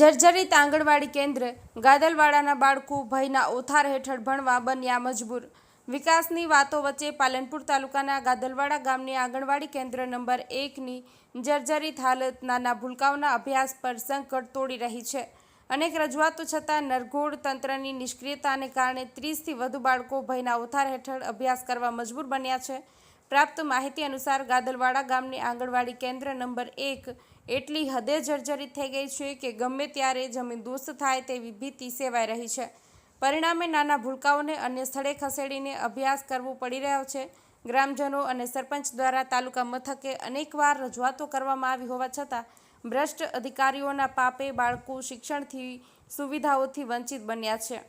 જર્જરિત આંગણવાડી કેન્દ્ર ગાદલવાડાના બાળકો ભયના ઓથાર હેઠળ ભણવા બન્યા મજબૂર. વિકાસની વાતો વચ્ચે પાલનપુર તાલુકાના ગાદલવાડા ગામની આંગણવાડી કેન્દ્ર નંબર એકની જર્જરિત હાલત નાના ભૂલકાઓના અભ્યાસ પર સંકટ તોડી રહી છે. અનેક રજૂઆતો છતાં નરઘોડ તંત્રની નિષ્ક્રિયતાને કારણે ત્રીસથી વધુ બાળકો ભયના ઓથાર હેઠળ અભ્યાસ કરવા મજબૂર બન્યા છે. પ્રાપ્ત માહિતી અનુસાર ગાદલવાડા ગામની આંગણવાડી કેન્દ્ર નંબર એક એટલી હદે જર્જરિત થઈ ગઈ છે કે ગમે ત્યારે જમીન દોસ્ત થાય તેવી ભીતિ સેવાઈ રહી છે. પરિણામે નાના ભૂલકાઓને અન્ય સ્થળે ખસેડીને અભ્યાસ કરવો પડી રહ્યો છે. ગ્રામજનો અને સરપંચ દ્વારા તાલુકા મથકે અનેકવાર રજૂઆતો કરવામાં આવી હોવા છતાં ભ્રષ્ટ અધિકારીઓના પાપે બાળકો શિક્ષણથી, સુવિધાઓથી વંચિત બન્યા છે.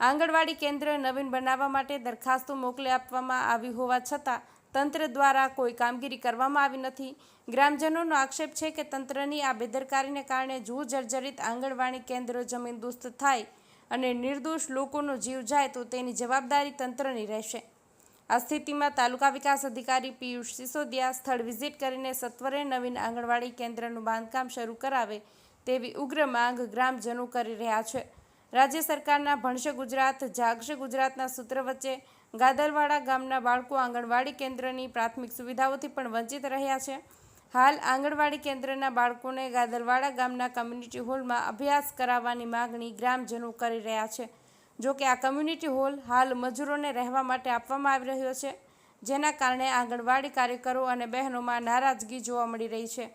આંગણવાડી કેન્દ્ર નવીન બનાવવા માટે દરખાસ્તો મોકલી આપવામાં આવી હોવા છતાં તંત્ર દ્વારા કોઈ કામગીરી કરવામાં આવી નથી. ગ્રામજનોનો આક્ષેપ છે કે તંત્રની આ બેદરકારીને કારણે જૂ જર્જરિત આંગણવાડી કેન્દ્ર જમીન દુસ્ત થાય અને નિર્દોષ લોકોનો જીવ જાય તો તેની જવાબદારી તંત્રની રહેશે. આ સ્થિતિમાં તાલુકા વિકાસ અધિકારી પિયુષ સિસોદિયા સ્થળ વિઝિટ કરીને સત્વરે નવીન આંગણવાડી કેન્દ્રનું બાંધકામ શરૂ કરાવે તેવી ઉગ્ર માંગ ગ્રામજનો કરી રહ્યા છે. રાજ્ય સરકારના ભણશે ગુજરાત, જાગશે ગુજરાતના સૂત્ર વચ્ચે ગાદલવાડા ગામના બાળકો આંગણવાડી કેન્દ્રની પ્રાથમિક સુવિધાઓથી પણ વંચિત રહ્યા છે. હાલ આંગણવાડી કેન્દ્રના બાળકોને ગાદલવાડા ગામના કમ્યુનિટી હોલમાં અભ્યાસ કરાવવાની માગણી ગ્રામજનો કરી રહ્યા છે. જો કે આ કમ્યુનિટી હોલ હાલ મજૂરોને રહેવા માટે આપવામાં આવી રહ્યો છે, જેના કારણે આંગણવાડી કાર્યકરો અને બહેનોમાં નારાજગી જોવા મળી રહી છે.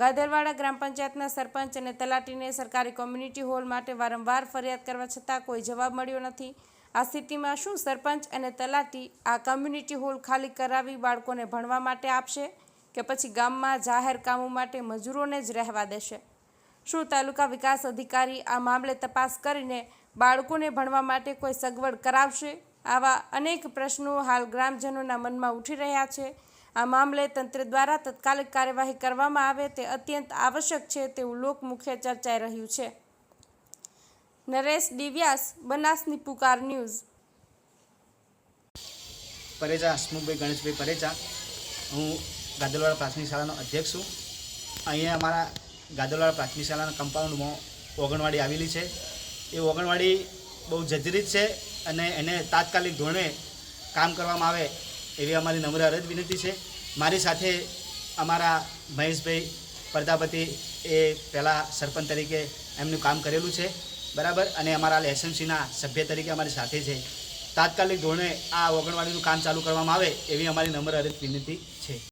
ગાદરવાડા ગ્રામ પંચાયતના સરપંચ અને તલાટીને સરકારી કોમ્યુનિટી હોલ માટે વારંવાર ફરિયાદ કરવા છતાં કોઈ જવાબ મળ્યો નથી. આ સ્થિતિમાં શું સરપંચ અને તલાટી આ કોમ્યુનિટી હોલ ખાલી કરાવી બાળકોને ભણવા માટે આપશે કે પછી ગામમાં જાહેર કામો માટે મજૂરોને જ રહેવા દેશે? શું તાલુકા વિકાસ અધિકારી આ મામલે તપાસ કરીને બાળકોને ભણવા માટે કોઈ સગવડ કરાવશે? આવા અનેક પ્રશ્નો હાલ ગ્રામજનોના મનમાં ઉઠી રહ્યા છે. આ મામલે તંત્ર દ્વારા તત્કાલિક કાર્યવાહી કરવામાં આવે તે અત્યંત આવશ્યક છે તેવું લોકમુખે ચર્ચાઈ રહ્યું છે. નરેશ દિવ્યાસ, બનાસની પુકાર ન્યૂઝ. પરેજા, હસમુખભાઈ ગણેશભાઈ પરેજા. હું ગાદલવાડા પ્રાથમિક શાળાનો અધ્યક્ષ છું. અહીંયા અમારા ગાદલવાડા પ્રાથમિક શાળાના કમ્પાઉન્ડમાં ઓગણવાડી આવેલી છે. એ ઓગણવાડી બહુ જજરીત છે અને એને તાત્કાલિક ધોરણે કામ કરવામાં આવે એવી અમારી નમ્ર અરજ વિનંતી છે. મારી સાથે અમારા મહેશભાઈ પ્રજાપતિ એ પહેલાં સરપંચ તરીકે એમનું કામ કરેલું છે. બરાબર? અને અમારા એસએમસીના સભ્ય તરીકે અમારી સાથે છે. તાત્કાલિક ધોરણે આ ઓગણવાડીનું કામ ચાલુ કરવામાં આવે એવી અમારી નમ્ર અરજ વિનંતી છે.